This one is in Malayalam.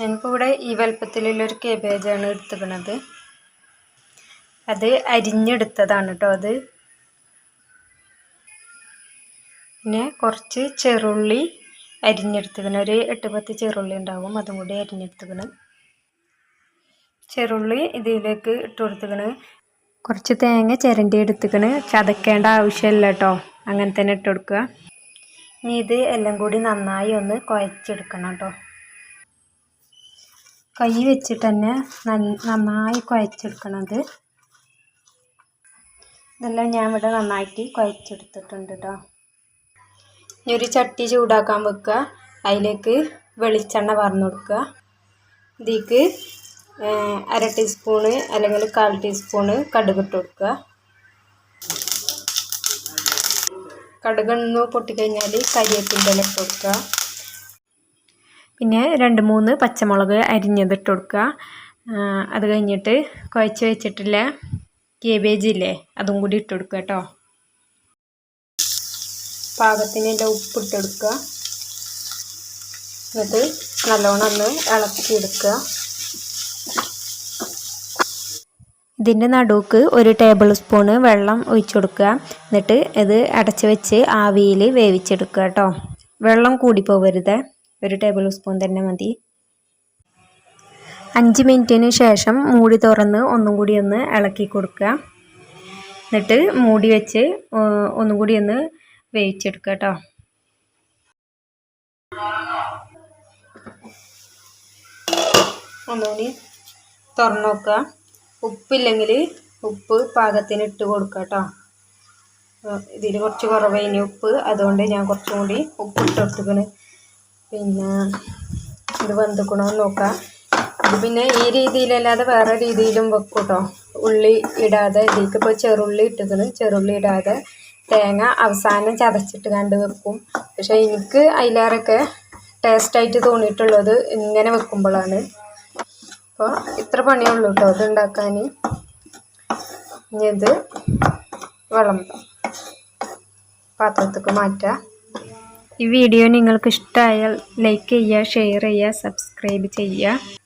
ഞാനിപ്പോൾ ഈ വലുപ്പത്തിലുള്ളൊരു കേബേജാണ് എടുത്തുക്കണത് അത് അരിഞ്ഞെടുത്തതാണ് കേട്ടോ അത്. പിന്നെ കുറച്ച് ചെറുള്ളി അരിഞ്ഞെടുത്തുക്കണ ഒരു എട്ട് പത്ത് ചെറുള്ളി ഉണ്ടാവും. അതും കൂടി അരിഞ്ഞെടുത്തുക്കണ് ചെറുള്ളി ഇതിലേക്ക് ഇട്ട് കൊടുത്തുക്കണ് കുറച്ച് തേങ്ങ ചിരണ്ടി എടുത്തുക്കണ് ചതക്കേണ്ട ആവശ്യമില്ല കേട്ടോ അങ്ങനെ തന്നെ ഇട്ട് കൊടുക്കുക. ഇനി ഇത് എല്ലാം കൂടി നന്നായി ഒന്ന് കുഴച്ചെടുക്കണം കേട്ടോ കൈ വെച്ചിട്ട് തന്നെ നന്നായി കുഴച്ചെടുക്കണത്. ഇതെല്ലാം ഞാൻ ഇവിടെ നന്നായിട്ട് കുഴച്ചെടുത്തിട്ടുണ്ട് കേട്ടോ ഇനി ഒരു ചട്ടി ചൂടാക്കാൻ വെക്കുക. അതിലേക്ക് വെളിച്ചെണ്ണ പറഞ്ഞു കൊടുക്കുക. ഇതിലേക്ക് അര ടീസ്പൂണ് അല്ലെങ്കിൽ കാൽ ടീസ്പൂണ് കടുക് ഇട്ട് കൊടുക്കുക കടുകൊന്ന് പൊട്ടിക്കഴിഞ്ഞാൽ കരിയേപ്പിന്റെ ഇല ഇട്ട് കൊടുക്കുക. പിന്നെ രണ്ട് മൂന്ന് പച്ചമുളക് അരിഞ്ഞതിട്ട് കൊടുക്കുക. അത് കഴിഞ്ഞിട്ട് കുഴച്ച് വെച്ചിട്ടുള്ള കേബേജ് ഇല്ലേ അതും കൂടി ഇട്ട് കൊടുക്കുക കേട്ടോ. പാകത്തിനുള്ള ഉപ്പ് ഇട്ട് കൊടുക്കുക. എന്നിട്ട് നല്ലോണം ഒന്ന് ഇളക്കി എടുക്കുക. ഇതിന്റെ നടുക്ക് ഒരു ടേബിൾ സ്പൂണ് വെള്ളം ഒഴിച്ചു കൊടുക്കുക. എന്നിട്ട് ഇത് അടച്ചു വെച്ച് ആവിയിൽ വേവിച്ചെടുക്കുക കേട്ടോ. വെള്ളം കൂടി പോകരുത് ഒരു ടേബിൾ സ്പൂൺ തന്നെ മതി. അഞ്ച് മിനിറ്റിന് ശേഷം മൂടി തുറന്ന് ഒന്നും കൂടി ഒന്ന് ഇളക്കി കൊടുക്കുക. എന്നിട്ട് മൂടി വെച്ച് ഒന്നും കൂടി ഒന്ന് വേവിച്ചെടുക്കുക കേട്ടോ. ഒന്നുകൂടി തുറന്നു നോക്കുക. ഉപ്പില്ലെങ്കിൽ ഉപ്പ് പാകത്തിന് ഇട്ട് കൊടുക്കുക കേട്ടോ. ഇതിൽ കുറച്ച് കുറവ് ഇനി ഉപ്പ്. അതുകൊണ്ട് ഞാൻ കുറച്ചും കൂടി ഉപ്പ് ഇട്ട് കൊടുത്തിക്കണ് പിന്നെ ഇത് വെന്തുക്കണോ നോക്കാം. ഇത് പിന്നെ ഈ രീതിയിലല്ലാതെ വേറെ രീതിയിലും വെക്കും കേട്ടോ ഉള്ളി ഇടാതെ ഇതിലേക്ക് ഇപ്പോൾ ചെറുള്ളി ഇട്ടിക്കണ്. ചെറുള്ളി ഇടാതെ തേങ്ങ അവസാനം ചതച്ചിട്ട് കണ്ട് വെക്കും. പക്ഷെ എനിക്ക് അതിലേറെയൊക്കെ ടേസ്റ്റായിട്ട് തോന്നിയിട്ടുള്ളത് ഇങ്ങനെ വെക്കുമ്പോഴാണ് അപ്പോൾ ഇത്ര പണിയുള്ളൂ കേട്ടോ അത് ഉണ്ടാക്കാൻ ഇനി ഇത് വിളമ്പ പാത്രത്തേക്ക് മാറ്റാം. ഈ വീഡിയോ നിങ്ങൾക്ക് ഇഷ്ടമായാൽ ലൈക്ക് ചെയ്യുക ഷെയർ ചെയ്യുക സബ്സ്ക്രൈബ് ചെയ്യുക.